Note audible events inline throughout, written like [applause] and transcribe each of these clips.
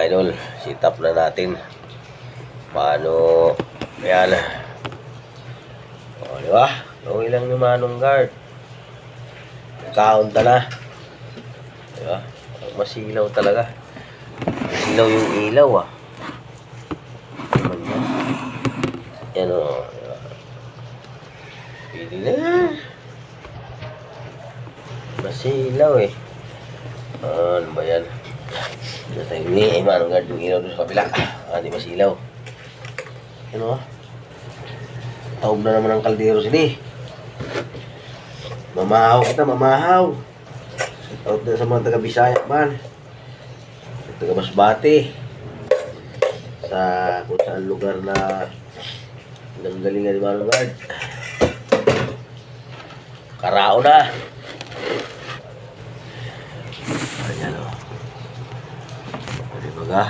mga idol. Sit up na natin. Paano, ayan. O, di ba? Okay lang ni Manong Guard. Kaunta na. Di ba? Masilaw talaga. Masilaw yung ilaw ah. Yan. Yan o. di ba? Pili na yan. Masilaw eh. Ano ba yan? Dito tayo ni eh, Manong Guard yung ilaw doon sa kabila. Ah, di masilaw. Ano ah? Taob na naman ang kaldero sini. Mamahaw kita, mamahaw. Taob na sa mga taga Bisaya man. Taga Masbate. Sa kung saan lugar na nanggalingan ni Manong Guard. Karao na. Ayan o. Ano ba ga?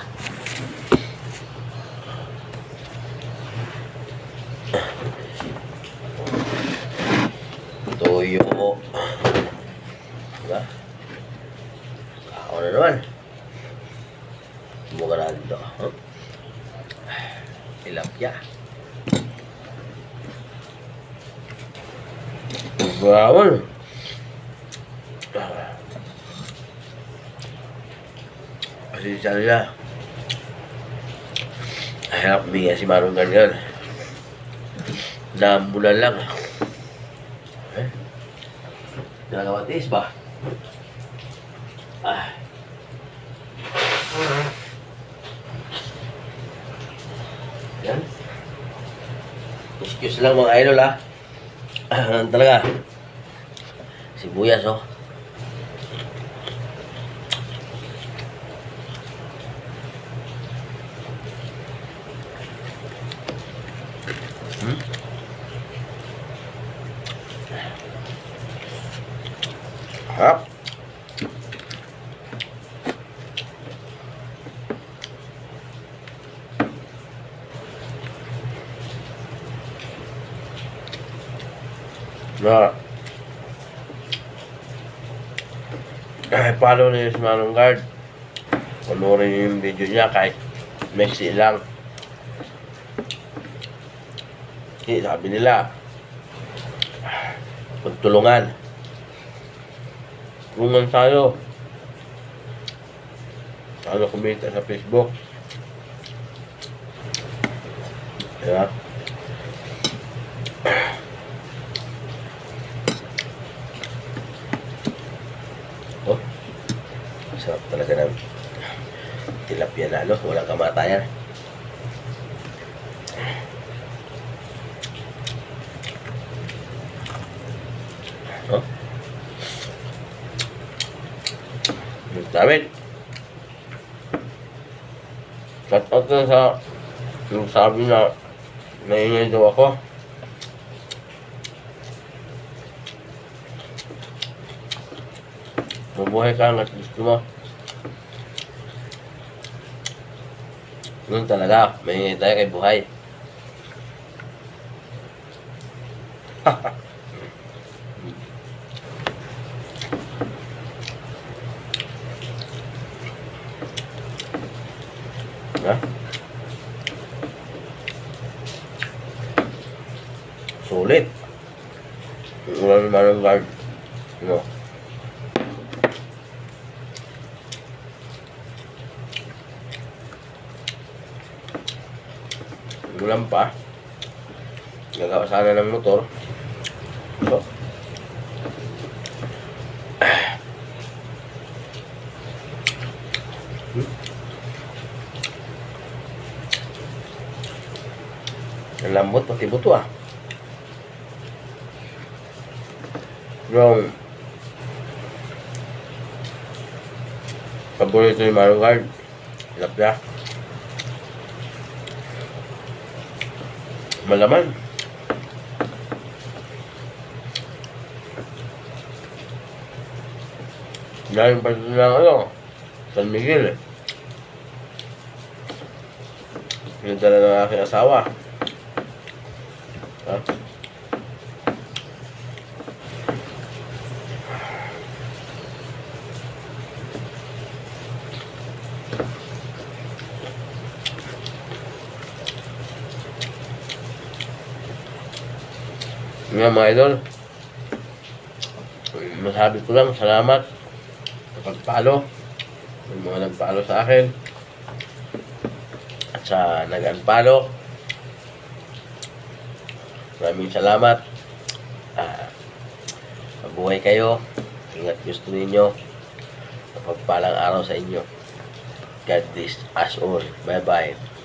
Toyo. Diba? Ako na naman. Buka na dito. Huh? Tilapia. Bawal. Kasi siya. Hirap bigyan si Manong ganyan. Naambulan lang. Eh? Nagawatis ba? Ah. Yan. Excuse lang mga idol ha. Ah, talaga. Sibuyas oh. Hmm? Na. Eh, follow niyo si Manong Guard. Panoorin niyo yung video niya kahit mexi lang. Kasi sabi nila, pagtulungan. Tulungan tayo. Ano kumita sa Facebook. Diba? Oh, sarap talaga ng tilapia na ano, walang kamatayan. Oh. David. Shout out sa yung sabi na naingay ako. Mabuhay ka hanggat gusto mo. Ganun talaga, may tayo kay buhay. [laughs] Ha? Sulit. Wala naman ang guard. No. Ulam pa. Gagawa sana ng motor. So. Hmm? Ang lambot pati buto ah. Yung paborito ni Mario Kart. Tilapia. Malaman. Dahil pa ito ng ano, San Miguel eh. Talaga ng aking asawa. Nga mga idol. Masabi ko lang, salamat sa pagpalo. Yung mga nagpalo sa akin. At sa nag-unfollow. Maraming salamat. Ah, mabuhay kayo. Ingat gusto ninyo. Mapagpalang araw sa inyo. God bless us all. Bye-bye.